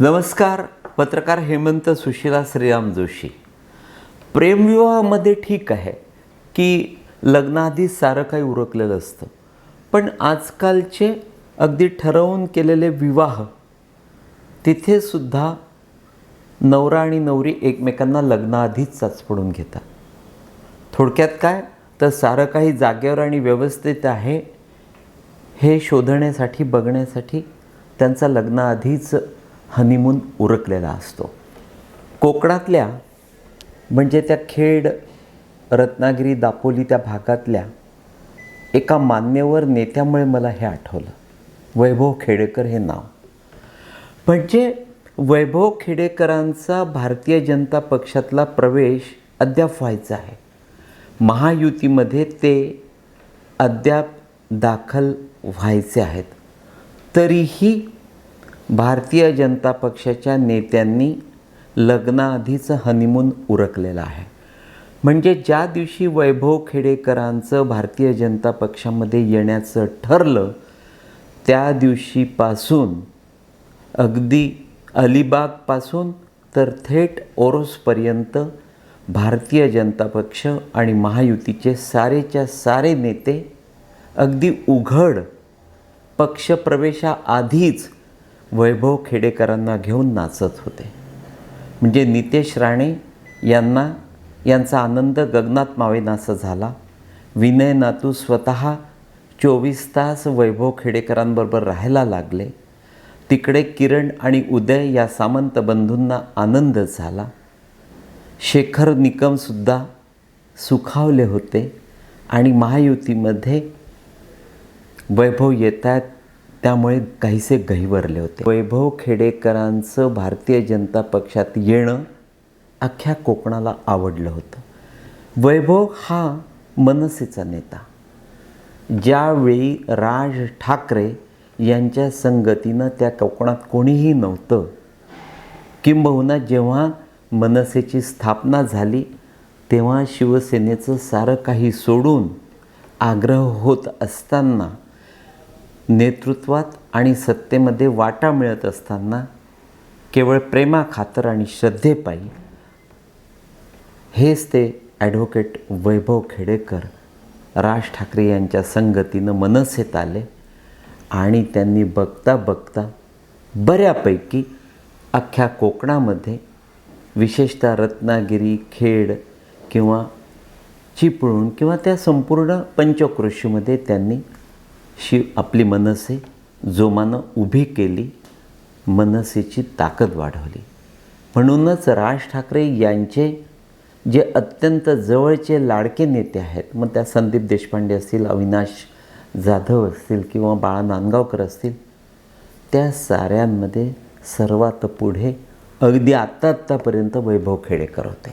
नमस्कार पत्रकार हेमंत सुशिला श्रीराम जोशी. प्रेमविवाहामध्ये ठीक आहे की लग्नाआधी सारं काही उरकलेलं असतं पण आजकालचे अगदी ठरवून केलेले विवाह तिथेसुद्धा नवरा आणि नवरी एकमेकांना लग्नाआधीच चाचपडून घेतात. थोडक्यात काय? तर सारं काही जागेवर आणि व्यवस्थित आहे हे शोधण्यासाठी बघण्यासाठी त्यांचा लग्नाआधीच हनीमून उरकलेला असतो. कोकणातल्या म्हणजे त्या खेड रत्नागिरी दापोली त्या भागातल्या एका मान्यवर नेत्यामुळे मला हे आठवलं. वैभव खेडेकर हे नाव. म्हणजे वैभव खेडेकरांचा भारतीय जनता पक्षातला प्रवेश अद्याप व्हायचा आहे. महायुतीमध्ये ते अद्याप दाखल व्हायचे आहेत. तरीही भारतीय जनता पक्षाच्या नेत्यांनी लग्नाआधीचं हनीमून उरकलेलं आहे. म्हणजे ज्या दिवशी वैभव खेडेकरांचं भारतीय जनता पक्षामध्ये येण्याचं ठरलं त्या दिवशीपासून अगदी अलिबागपासून तर थेट ओरोसपर्यंत भारतीय जनता पक्ष आणि महायुतीचे सारेच्या सारे नेते अगदी उघड पक्षप्रवेशाआधीच वैभव खेडेकरांना घेऊन नाचत होते. म्हणजे नितेश राणे यांना यांचा आनंद गगनात मावेनासा झाला. विनय नातू स्वतः चोवीस तास वैभव खेडेकरांबरोबर राहायला लागले. तिकडे किरण आणि उदय या सामंत बंधूंना आनंद झाला. शेखर निकमसुद्धा सुखावले होते आणि महायुतीमध्ये वैभव येत आहेत त्यामुळे काहीसे गहिवरले होते. वैभव खेडेकरांचं भारतीय जनता पक्षात येणं अख्ख्या कोकणाला आवडलं होतं. वैभव हा मनसेचा नेता. ज्यावेळी राज ठाकरे यांच्या संगतीनं त्या कोकणात कोणीही नव्हतं किंबहुना जेव्हा मनसेची स्थापना झाली तेव्हा शिवसेनेचं सारं काही सोडून आग्रह होत असताना नेतृत्वात आणि सत्तेमध्ये वाटा मिळत असताना केवळ प्रेमाखातर आणि श्रद्धेपायी हेच ते ॲडव्होकेट वैभव खेडेकर राज ठाकरे यांच्या संगतीनं मनसेत आले आणि त्यांनी बघता बघता बऱ्यापैकी अख्ख्या कोकणामध्ये विशेषतः रत्नागिरी खेड किंवा चिपळूण किंवा त्या संपूर्ण पंचकृषीमध्ये त्यांनी शी आपली मनसे जोमानं उभी केली मनसेची ताकद वाढवली. म्हणूनच राज ठाकरे यांचे जे अत्यंत जवळचे लाडके नेते आहेत मग त्या संदीप देशपांडे असतील अविनाश जाधव असतील किंवा बाळा नांदगावकर असतील त्या साऱ्यांमध्ये सर्वात पुढे अगदी आत्ता आत्तापर्यंत वैभव खेडेकर होते.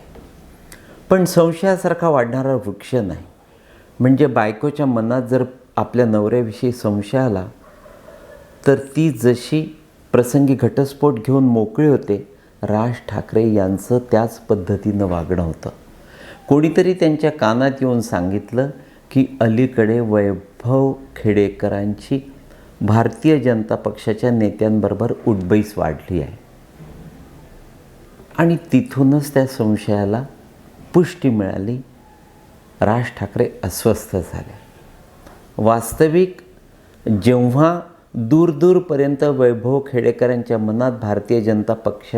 पण संशयासारखा वाढणारा वृक्ष नाही. म्हणजे बायकोच्या मनात जर आपल्या नवऱ्याविषयी संशय आला तर ती जशी प्रसंगी घटस्फोट घेऊन मोकळी होते राज ठाकरे यांचं त्याच पद्धतीनं वागणं होतं. कोणीतरी त्यांच्या कानात येऊन सांगितलं की अलीकडे वैभव खेडेकरांची भारतीय जनता पक्षाच्या नेत्यांबरोबर उठबैस वाढली आहे. आणि तिथूनच त्या संशयाला पुष्टी मिळाली. राज ठाकरे अस्वस्थ झाले. वास्तविक जेव्हा दूरदूरपर्यंत वैभव खेडेकरांच्या मनात भारतीय जनता पक्ष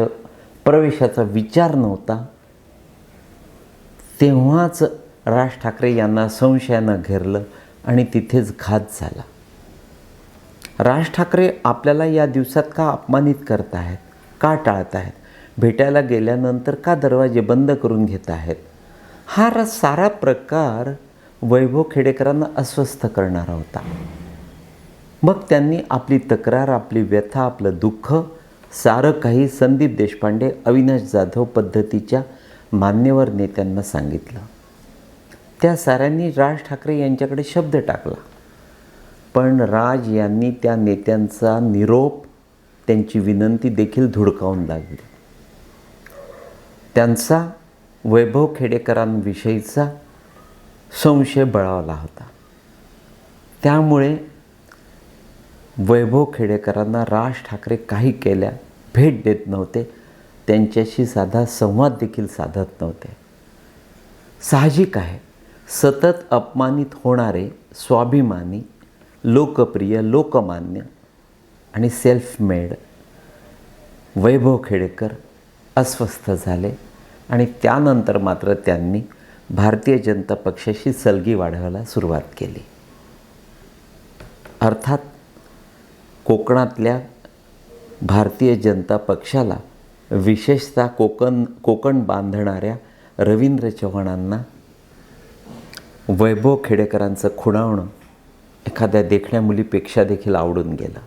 प्रवेशाचा विचार नव्हता तेव्हाच राज ठाकरे यांना संशयानं घेरलं आणि तिथेच घात झाला. राज ठाकरे आपल्याला या दिवसात का अपमानित करत आहेत का टाळत आहेत भेटायला गेल्यानंतर का दरवाजे बंद करून घेत आहेत? हा सारा प्रकार वैभव खेडेकरांना अस्वस्थ करणारा होता. मग त्यांनी आपली तक्रार आपली व्यथा आपलं दुःख सारं काही संदीप देशपांडे अविनाश जाधव पद्धतीच्या मान्यवर नेत्यांना सांगितलं. त्या साऱ्यांनी राज ठाकरे यांच्याकडे शब्द टाकला. पण राज यांनी त्या नेत्यांचा निरोप त्यांची विनंती देखील धुडकावून लागली त्यांचा वैभव खेडेकरांविषयीचा संशय बळावला होता. त्यामुळे वैभव खेडेकरांना राज ठाकरे काही केल्या भेट देत नव्हते. त्यांच्याशी साधा संवाद देखील साधत नव्हते. साहजिक आहे सतत अपमानित होणारे स्वाभिमानी लोकप्रिय लोकमान्य आणि सेल्फ मेड वैभव खेडेकर अस्वस्थ झाले आणि त्यानंतर मात्र त्यांनी भारतीय जनता पक्षाशी सलगी वाढवायला सुरुवात केली. अर्थात कोकणातल्या भारतीय जनता पक्षाला विशेषतः कोकण कोकण बांधणाऱ्या रवींद्र चव्हाणांना वैभव खेडेकरांचं खुणावणं एखाद्या देखण्या मुलीपेक्षा देखील आवडून गेलं.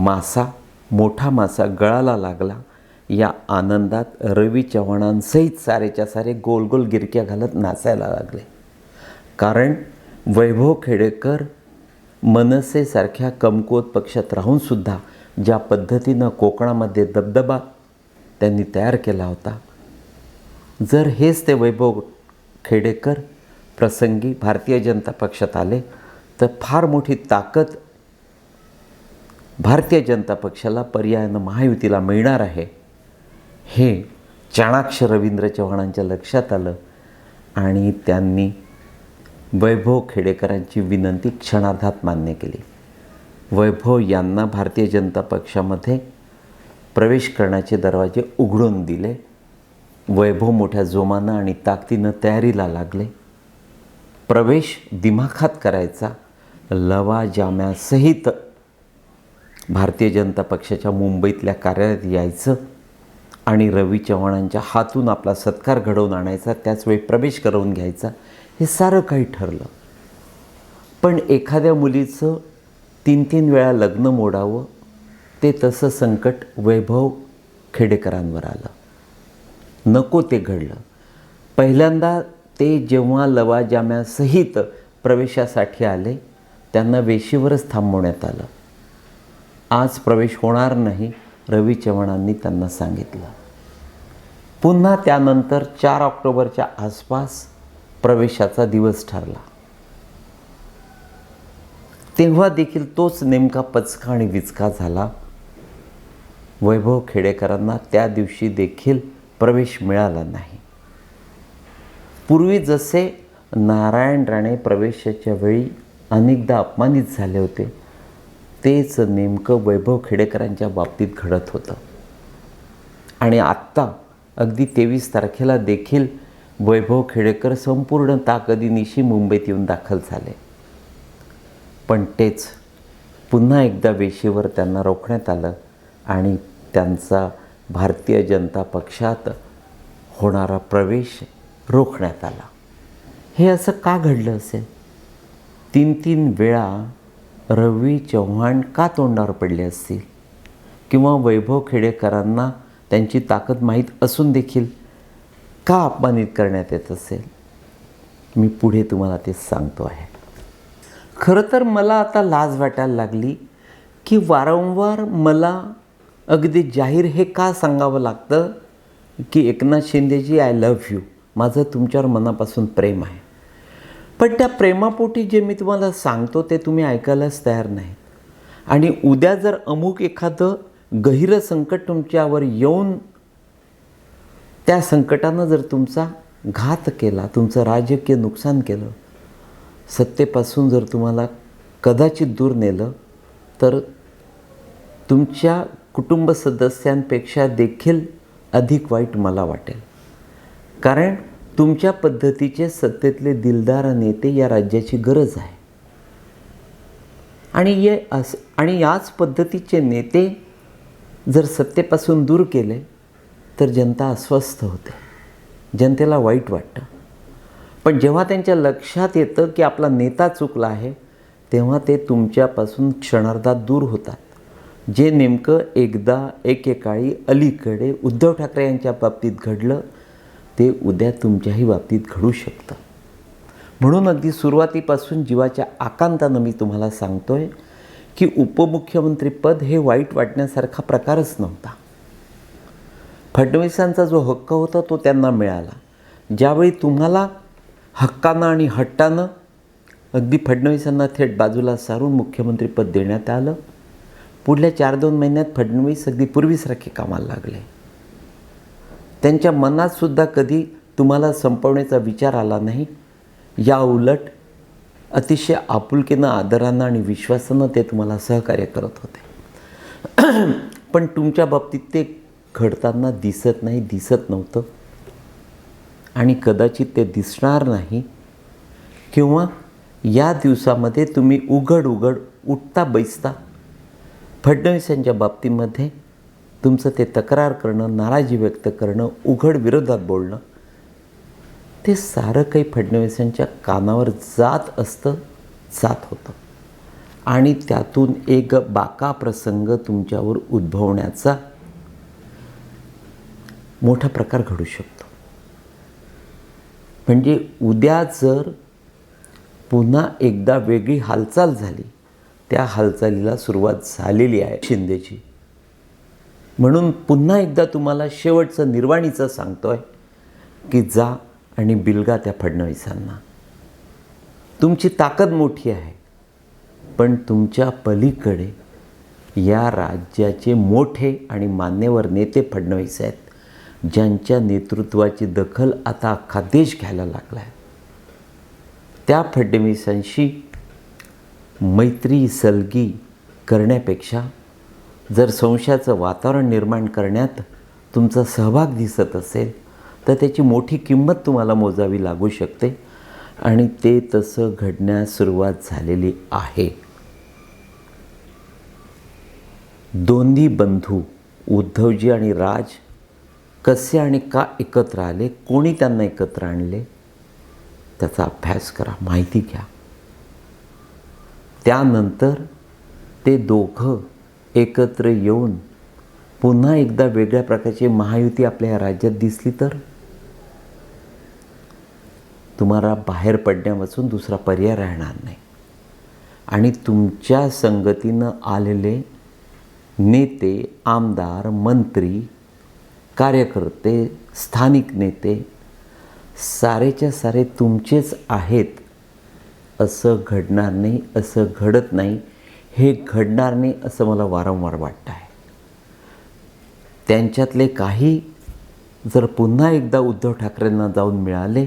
मासा मोठा मासा गळाला लागला. या आनंदात रवी चव्हाणांसहित सारेच्या सारे गोल गोल गिरक्या घालत नाचायला लागले. कारण वैभव खेडेकर मनसेसारख्या कमकुवत पक्षात राहूनसुद्धा ज्या पद्धतीनं कोकणामध्ये दबदबा त्यांनी तयार केला होता जर हेच ते वैभव खेडेकर प्रसंगी भारतीय जनता पक्षात आले तर फार मोठी ताकद भारतीय जनता पक्षाला पर्यायानं महायुतीला मिळणार आहे. हे चाणाक्ष रवींद्र चव्हाणांच्या लक्षात आलं आणि त्यांनी वैभव खेडेकरांची विनंती क्षणार्धात मान्य केली. वैभव यांना भारतीय जनता पक्षामध्ये प्रवेश करण्याचे दरवाजे उघडून दिले. वैभव मोठ्या जोमानं आणि ताकदीनं तयारीला लागले. प्रवेश दिमाखात करायचा लवा जाम्यासहित भारतीय जनता पक्षाच्या मुंबईतल्या कार्यालयात यायचं आणि रवी चव्हाणांच्या हातून आपला सत्कार घडवून आणायचा त्याचवेळी प्रवेश करवून घ्यायचा हे सारं काही ठरलं. पण एखाद्या मुलीचं तीन तीन वेळा लग्न मोडावं ते तसं संकट वैभव खेडेकरांवर आलं. नको ते घडलं. पहिल्यांदा ते जेव्हा लवाजाम्यासहित प्रवेशासाठी आले त्यांना वेशीवरच थांबवण्यात आलं. आज प्रवेश होणार नाही रवी चव्हाणांनी त्यांना सांगितलं. पुन्हा त्यानंतर चार ऑक्टोबरच्या आसपास प्रवेशाचा दिवस ठरला. तेव्हा देखील तोच नेमका पचका आणि विचका झाला. वैभव खेडेकरांना त्या दिवशी देखील प्रवेश मिळाला नाही. पूर्वी जसे नारायण राणे प्रवेशाच्या वेळी अनेकदा अपमानित झाले होते तेच नेमकं वैभव खेडेकरांच्या बाबतीत घडत होतं. आणि आत्ता अगदी तेवीस तारखेला देखील वैभव खेडेकर संपूर्ण ताकदीनिशी मुंबईत येऊन दाखल झाले. पण तेच पुन्हा एकदा वेशीवर त्यांना रोखण्यात आलं आणि त्यांचा भारतीय जनता पक्षात होणारा प्रवेश रोखण्यात आला. हे असं का घडलं असेल? तीन तीन वेळा रवी चव्हाण का तोंडावर पडले असतील? किंवा वैभव खेडेकरांना त्यांची ताकद माहीत असून देखील का अपमानित करण्यात येत असेल? मी पुढे तुम्हाला ते सांगतो आहे. खरं तर मला आता लाज वाटायला लागली की वारंवार मला अगदी जाहीर हे का सांगावं लागतं की एकनाथ शिंदेजी आय लव्ह यू माझं तुमच्यावर मनापासून प्रेम आहे. पण त्या प्रेमापोटी जे मी तुम्हाला सांगतो ते तुम्ही ऐकायलाच तयार नाही. आणि उद्या जर अमुक एखादं गहिरं संकट तुमच्यावर येऊन त्या संकटानं जर तुमचा घात केला तुमचं राजकीय नुकसान केलं सत्तेपासून जर तुम्हाला कदाचित दूर नेलं तर तुमच्या कुटुंब सदस्यांपेक्षा देखील अधिक वाईट मला वाटेल. कारण तुमच्या पद्धतीचे सत्तेतले दिलदार नेते या राज्याची गरज आहे. आणि ये अस आणि याच पद्धतीचे नेते जर सत्तेपासून दूर केले तर जनता अस्वस्थ होते. जनतेला वाईट वाटतं. पण जेव्हा त्यांच्या लक्षात येतं की आपला नेता चुकला आहे तेव्हा ते तुमच्यापासून क्षणार्धात दूर होतात. जे नेमकं एकदा एकेकाळी अलीकडे उद्धव ठाकरे यांच्या बाबतीत घडलं ते उद्या तुमच्याही बाबतीत घडू शकतं. म्हणून अगदी सुरुवातीपासून जीवाच्या आकांतानं मी तुम्हाला सांगतो आहे की उपमुख्यमंत्रीपद हे वाईट वाटण्यासारखा प्रकारच नव्हता. फडणवीसांचा जो हक्क होता तो त्यांना मिळाला. ज्यावेळी तुम्हाला हक्कानं आणि हट्टानं अगदी फडणवीसांना थेट बाजूला सारून मुख्यमंत्रीपद देण्यात आलं पुढल्या चार दोन महिन्यात फडणवीस अगदी पूर्वीसारखे कामाला लागले. त्यांच्या मनातसुद्धा कधी तुम्हाला संपवण्याचा विचार आला नाही? या उलट अतिशय आपुलकीनं आदरानं आणि विश्वासानं ते तुम्हाला सहकार्य करत होते. पण तुमच्या बाबतीत ते घडताना दिसत नाही दिसत नव्हतं. आणि कदाचित ते दिसणार नाही. किंवा या दिवसामध्ये तुम्ही उघड उघड उठता बैसता फडणवीस यांच्या बाबतीमध्ये तुमचं ते तक्रार करणं नाराजी व्यक्त करणं उघड विरोधात बोलणं ते सारं काही फडणवीसांच्या कानावर जात असतं जात होतं. आणि त्यातून एक बाका प्रसंग तुमच्यावर उद्भवण्याचा मोठा प्रकार घडू शकतो. म्हणजे उद्या जर पुन्हा एकदा वेगळी हालचाल झाली त्या हालचालीला सुरुवात झालेली आहे शिंदेची. म्हणून पुन्हा एकदा तुम्हाला शेवटचं निर्वाणीचं सांगतोय की जा आणि बिलगा त्या फडणवीसांना. तुमची ताकद मोठी आहे पण तुमच्या पलीकडे या राज्याचे मोठे आणि मान्यवर नेते फडणवीस आहेत ज्यांच्या नेतृत्वाची दखल आता अख्खा देश घ्यायला लागला आहे त्या फडणवीसांशी मैत्री सलगी करण्यापेक्षा जर संशयाचं वातावरण निर्माण करण्यात तुमचा सहभाग दिसत असेल तर त्याची मोठी किंमत तुम्हाला मोजावी लागू शकते. आणि ते तसं घडण्यास सुरुवात झालेली आहे. दोन्ही बंधू उद्धवजी आणि राज कसे आणि का एकत्र आले कोणी त्यांना एकत्र आणले त्याचा अभ्यास करा माहिती घ्या. त्यानंतर ते दोघं एकत्र येऊन पुन्हा एकदा वेगळ्या प्रकारची महायुती आपल्या या राज्यात दिसली तर? तुम्हाला बाहेर पडण्यापासून दुसरा पर्याय राहणार नाही. आणि तुमच्या संगतीनं आलेले नेते आमदार मंत्री कार्यकर्ते स्थानिक नेते सारेच्या सारे तुमचेच आहेत. असं घडणार नाही असं घडत नाही. हे घडणार नाही असं मला वारंवार वाटतं आहे. त्यांच्यातले काही जर पुन्हा एकदा उद्धव ठाकरेंना जाऊन मिळाले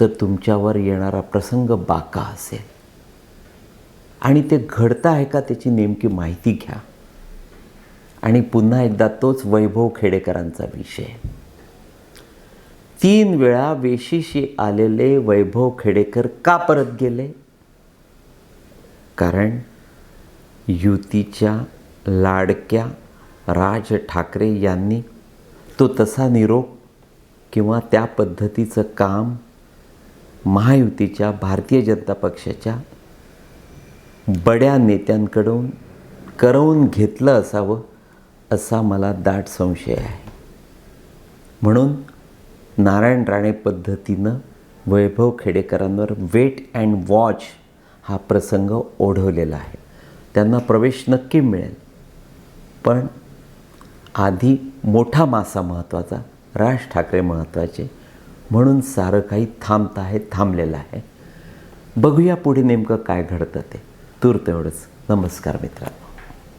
तर तुमच्यावर येणारा प्रसंग बाका असेल. आणि ते घडतं आहे का त्याची नेमकी माहिती घ्या. आणि पुन्हा एकदा तोच वैभव खेडेकरांचा विषय. तीन वेळा वेशीशी आलेले वैभव खेडेकर का परत गेले? कारण युतीच्या लाडक्या राज ठाकरे यांनी तो तसा निरोप किंवा त्या पद्धतीचं काम महायुतीच्या भारतीय जनता पक्षाच्या बड्या नेत्यांकडून करवून घेतलं असावं असा मला दाट संशय आहे. म्हणून नारायण राणे पद्धतीनं वैभव खेडेकरांवर वेट अँड वॉच हा प्रसंग ओढवलेला आहे. त्यांना प्रवेश नक्की मिळेल. पण आधी मोठा मासा महत्त्वाचा राज ठाकरे महत्त्वाचे म्हणून सारं काही थांबत आहे थांबलेलं आहे. बघूया पुढे नेमकं काय घडतं ते. तूर तेवढंच नमस्कार मित्रांनो.